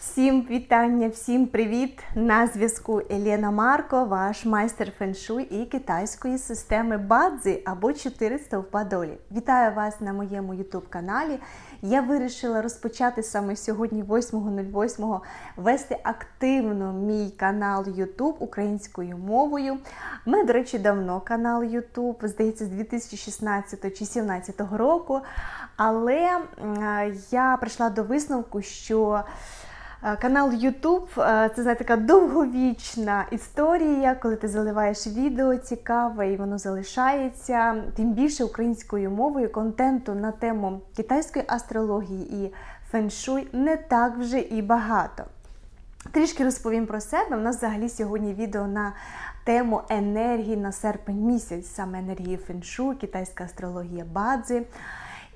Всім вітання, всім привіт! На зв'язку Елена Марко, ваш майстер феншуй і китайської системи Бадзи або 400 в Падолі. Вітаю вас на моєму YouTube каналі. Я вирішила розпочати саме сьогодні, 8.08, вести активно мій канал YouTube українською мовою. У мене, до речі, давно канал YouTube, здається, з 2016 чи 2017 року. Але я прийшла до висновку, що Канал YouTube е, це знаєте, така довговічна історія, коли ти заливаєш відео цікаве і воно залишається. Тим більше українською мовою контенту на тему китайської астрології і феншуй не так вже і багато. Трішки розповім про себе. У нас взагалі сьогодні відео на тему енергії на серпень місяць, саме енергії феншу, китайська астрологія бадзи.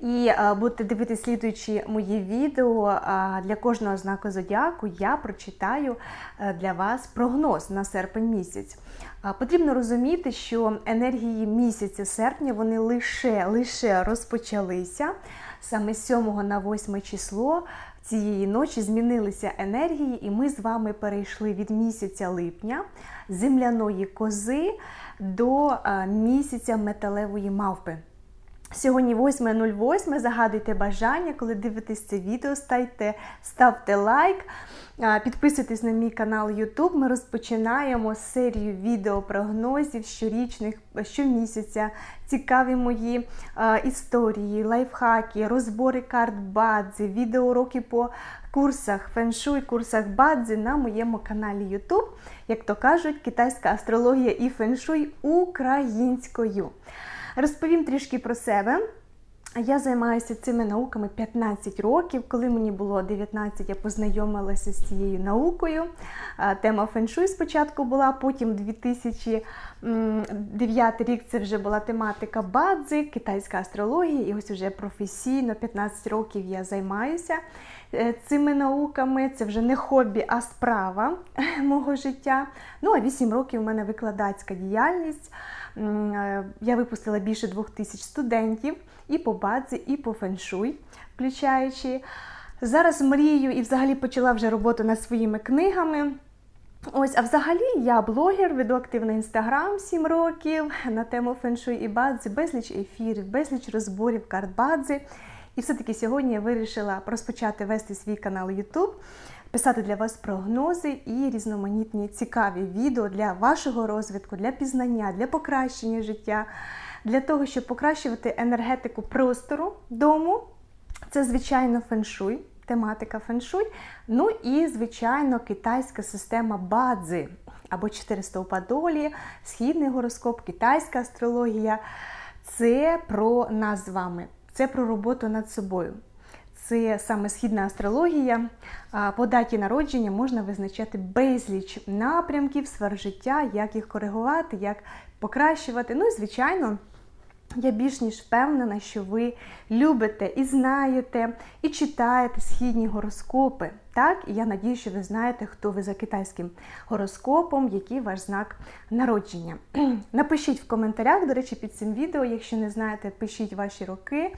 І е, будете дивитися слідуючі мої відео. Для кожного знаку зодіаку я прочитаю е, для вас прогноз на серпень місяць. Потрібно розуміти, що енергії місяця серпня вони лише, лише розпочалися. Саме з 7 на 8 число цієї ночі змінилися енергії, і ми з вами перейшли від місяця липня, земляної кози до е, місяця металевої мавпи. Сьогодні 8.08. Загадуйте бажання, коли дивитесь це відео, ставте, ставте лайк, підписуйтесь на мій канал YouTube. Ми розпочинаємо серію відеопрогнозів щорічних, щомісяця. Цікаві мої а, історії, лайфхаки, розбори карт Бадзи, відеоуроки по курсах феншуй, курсах Бадзи на моєму каналі YouTube. Як то кажуть, китайська астрологія і феншуй українською. Розповім трішки про себе. Я займаюся цими науками 15 років. Коли мені було 19, я познайомилася з цією наукою. Тема феншуй спочатку була, потім 2009 рік це вже була тематика бадзи, китайська астрологія, і ось вже професійно 15 років я займаюся е, цими науками. Це вже не хобі, а справа мого життя. Ну а 8 років у мене викладацька діяльність. Е, Я випустила більше двох тисяч студентів і по бадзі, і по феншуй, включаючи. Зараз мрію і взагалі почала вже роботу над своїми книгами. Ось, а взагалі я блогер, веду активний інстаграм 7 років на тему феншуй і бадзи, безліч ефірів, безліч розборів карт бадзи. І все-таки сьогодні я вирішила розпочати вести свій канал YouTube, писати для вас прогнози і різноманітні цікаві відео для вашого розвитку, для пізнання, для покращення життя, для того, щоб покращувати енергетику простору дому. Це, звичайно, феншуй, тематика феншуй. Ну і, звичайно, китайська система бадзи або 400 у Падолі, східний гороскоп, китайська астрологія. Це про нас з вами, це про роботу над собою. Це саме східна астрологія. По даті народження можна визначати безліч напрямків сфер життя, як їх коригувати, як покращувати. Ну і звичайно. Я більш ніж впевнена, що ви любите і знаєте, і читаєте східні гороскопи. Так, і я надію, що ви знаєте, хто ви за китайським гороскопом, який ваш знак народження. Напишіть в коментарях, до речі, під цим відео, якщо не знаєте, пишіть ваші роки,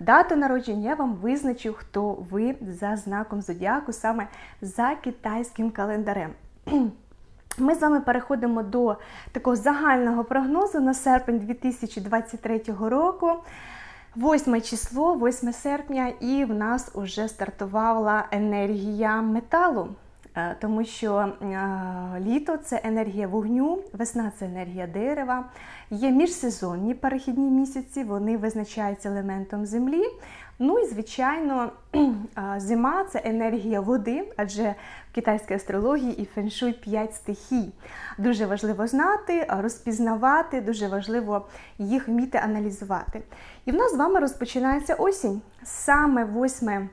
дату народження, я вам визначу, хто ви за знаком зодіаку, саме за китайським календарем. Ми з вами переходимо до такого загального прогнозу на серпень 2023 року. 8 число, 8 серпня, і в нас уже стартувала енергія металу. Е, Тому що е, літо це енергія вогню, весна це енергія дерева. Є міжсезонні перехідні місяці, вони визначаються елементом землі. Ну і, звичайно, е, зима це енергія води, адже в китайській астрології і феншуй 5 стихій. Дуже важливо знати, розпізнавати, дуже важливо їх вміти аналізувати. І в нас з вами розпочинається осінь. Саме 8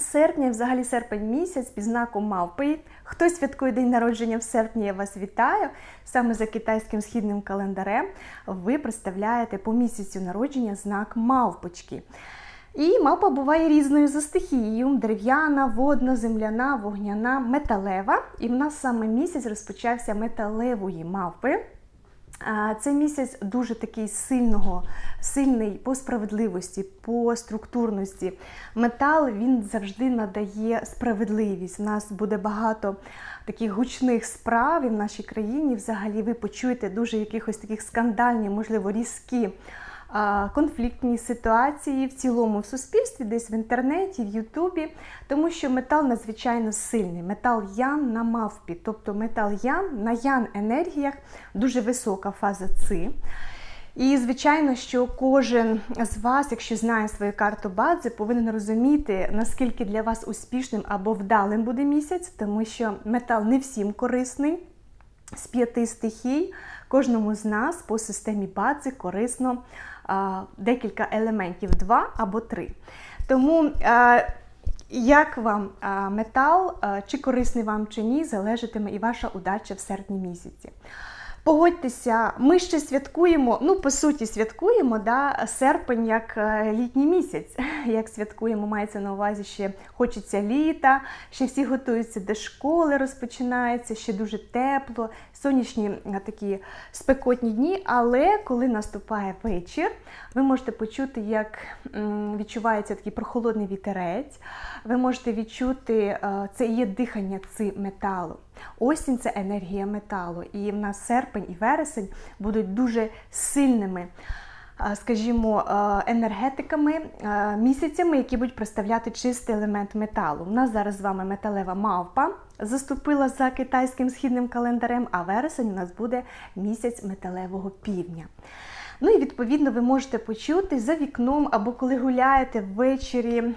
серпня, взагалі серпень місяць під знаком мавпи. Хто святкує день народження в серпні, я вас вітаю. Саме за китайським східним календарем ви представляєте по місяцю народження знак мавпочки. І мавпа буває різною за стихією: дерев'яна, водна, земляна, вогняна, металева. І в нас саме місяць розпочався металевої мавпи. Цей місяць дуже такий сильного, сильний по справедливості, по структурності. Метал він завжди надає справедливість. У нас буде багато таких гучних справ і в нашій країні. Взагалі ви почуєте дуже якихось таких скандальні, можливо, різкі. Конфліктні ситуації в цілому в суспільстві, десь в інтернеті, в Ютубі, тому що метал надзвичайно сильний. Метал ян на мавпі, тобто метал ян на ян енергіях дуже висока фаза ци. І звичайно, що кожен з вас, якщо знає свою карту бадзи, повинен розуміти, наскільки для вас успішним або вдалим буде місяць, тому що метал не всім корисний. З п'яти стихій кожному з нас по системі бадзи корисно а, декілька елементів, два або три. Тому а, як вам а, метал, а, чи корисний вам чи ні, залежатиме і ваша удача в серпні місяці. Погодьтеся, ми ще святкуємо, ну, по суті, святкуємо да, серпень як е, літній місяць. Як святкуємо, мається на увазі, ще хочеться літа, ще всі готуються до школи, розпочинається, ще дуже тепло, сонячні е, такі спекотні дні. Але коли наступає вечір, ви можете почути, як відчувається такий прохолодний вітерець, ви можете відчути, е, це є дихання ци металу. Осінь це енергія металу, і в нас серпень і вересень будуть дуже сильними, скажімо, енергетиками, місяцями, які будуть представляти чистий елемент металу. У нас зараз з вами металева мавпа заступила за китайським східним календарем, а вересень у нас буде місяць металевого півдня. Ну і відповідно ви можете почути за вікном або коли гуляєте ввечері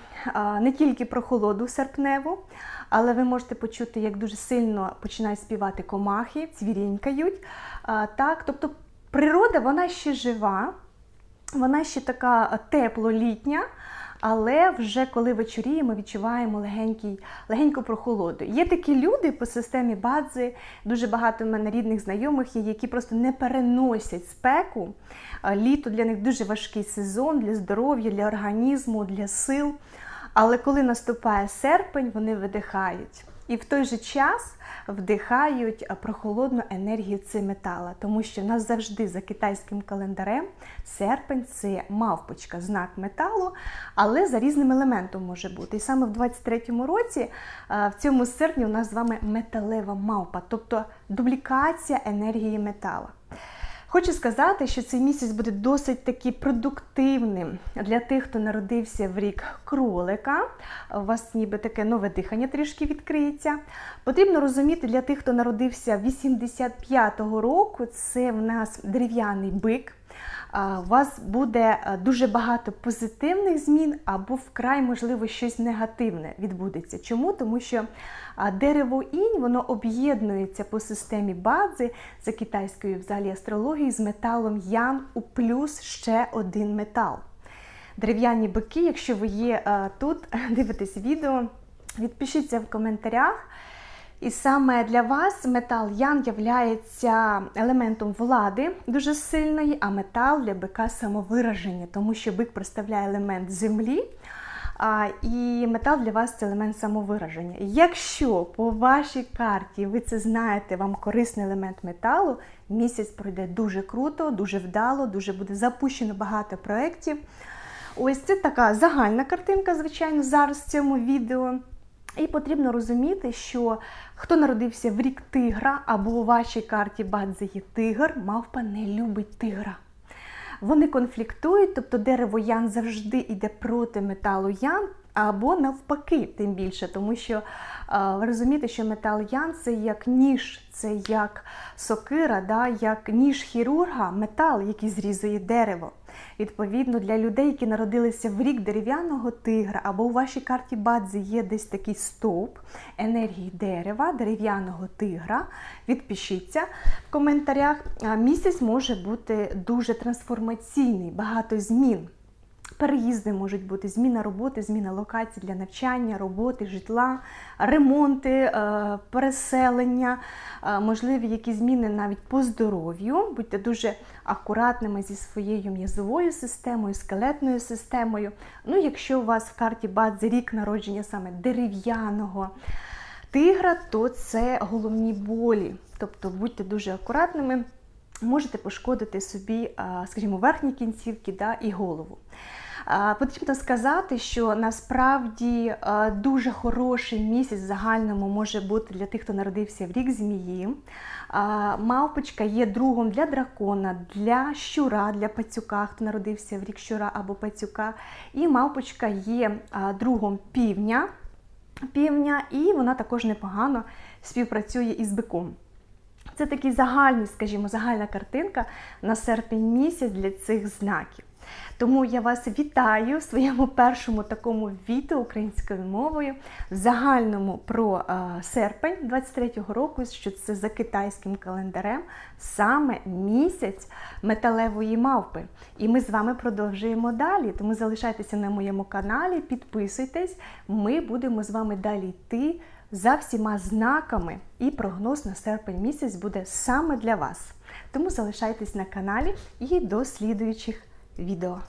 не тільки прохолоду серпневу, але ви можете почути, як дуже сильно починають співати комахи, цвірінькають. Так, тобто природа вона ще жива, вона ще така тепло-літня. Але вже коли вечоріє, ми відчуваємо легенький, легеньку прохолоду. Є такі люди по системі бадзи, дуже багато в мене рідних знайомих є, які просто не переносять спеку. Літо для них дуже важкий сезон для здоров'я, для організму, для сил. Але коли наступає серпень, вони видихають. І в той же час вдихають прохолодну енергію ци метала, тому що нас завжди за китайським календарем серпень це мавпочка, знак металу, але за різним елементом може бути. І саме в 23-му році, в цьому серпні, у нас з вами металева мавпа, тобто дублікація енергії метала. Хочу сказати, що цей місяць буде досить таки продуктивним для тих, хто народився в рік кролика. У вас ніби таке нове дихання трішки відкриється. Потрібно розуміти для тих, хто народився 85-го року, це в нас дерев'яний бик. У вас буде дуже багато позитивних змін, або вкрай, можливо, щось негативне відбудеться. Чому? Тому що дерево інь воно об'єднується по системі бадзи за китайською взагалі астрологією з металом ян у плюс ще один метал. Дерев'яні бики, якщо ви є тут, дивитесь відео, відпишіться в коментарях. І саме для вас метал Ян являється елементом влади дуже сильної, а метал для бика самовираження, тому що бик представляє елемент землі. А, І метал для вас це елемент самовираження. Якщо по вашій карті ви це знаєте, вам корисний елемент металу, місяць пройде дуже круто, дуже вдало, дуже буде запущено багато проєктів. Ось це така загальна картинка, звичайно, зараз в цьому відео. І потрібно розуміти, що хто народився в рік тигра або у вашій карті бадзи є тигр, мавпа не любить тигра. Вони конфліктують, тобто дерево ян завжди йде проти металу ян, або навпаки, тим більше, тому що ви розумієте, що метал ян це як ніж, це як сокира, да, як ніж хірурга, метал, який зрізує дерево. Відповідно, для людей, які народилися в рік дерев'яного тигра, або у вашій карті бадзи є десь такий стовп енергії дерева, дерев'яного тигра. Відпишіться в коментарях. Місяць може бути дуже трансформаційний, багато змін. Переїзди можуть бути, зміна роботи, зміна локацій для навчання, роботи, житла, ремонти, е, переселення, е, можливі якісь зміни навіть по здоров'ю. Будьте дуже акуратними зі своєю м'язовою системою, скелетною системою. Ну, якщо у вас в карті Бадзи рік народження саме дерев'яного тигра, то це головні болі. Тобто будьте дуже акуратними. можете пошкодити собі, скажімо, верхні кінцівки да, і голову. Потрібно сказати, що насправді дуже хороший місяць в загальному може бути для тих, хто народився в рік змії. Мавпочка є другом для дракона, для щура, для пацюка, хто народився в рік щура або пацюка. І мавпочка є другом півня, півня, і вона також непогано співпрацює із биком. Це такий загальний, скажімо, загальна картинка на серпень місяць для цих знаків. Тому я вас вітаю в своєму першому такому відео українською мовою, в загальному про е, серпень 23-го року, що це за китайським календарем, саме місяць металевої мавпи. І ми з вами продовжуємо далі. Тому залишайтеся на моєму каналі, підписуйтесь, ми будемо з вами далі йти за всіма знаками, і прогноз на серпень місяць буде саме для вас. Тому залишайтесь на каналі і до слідуючих відео.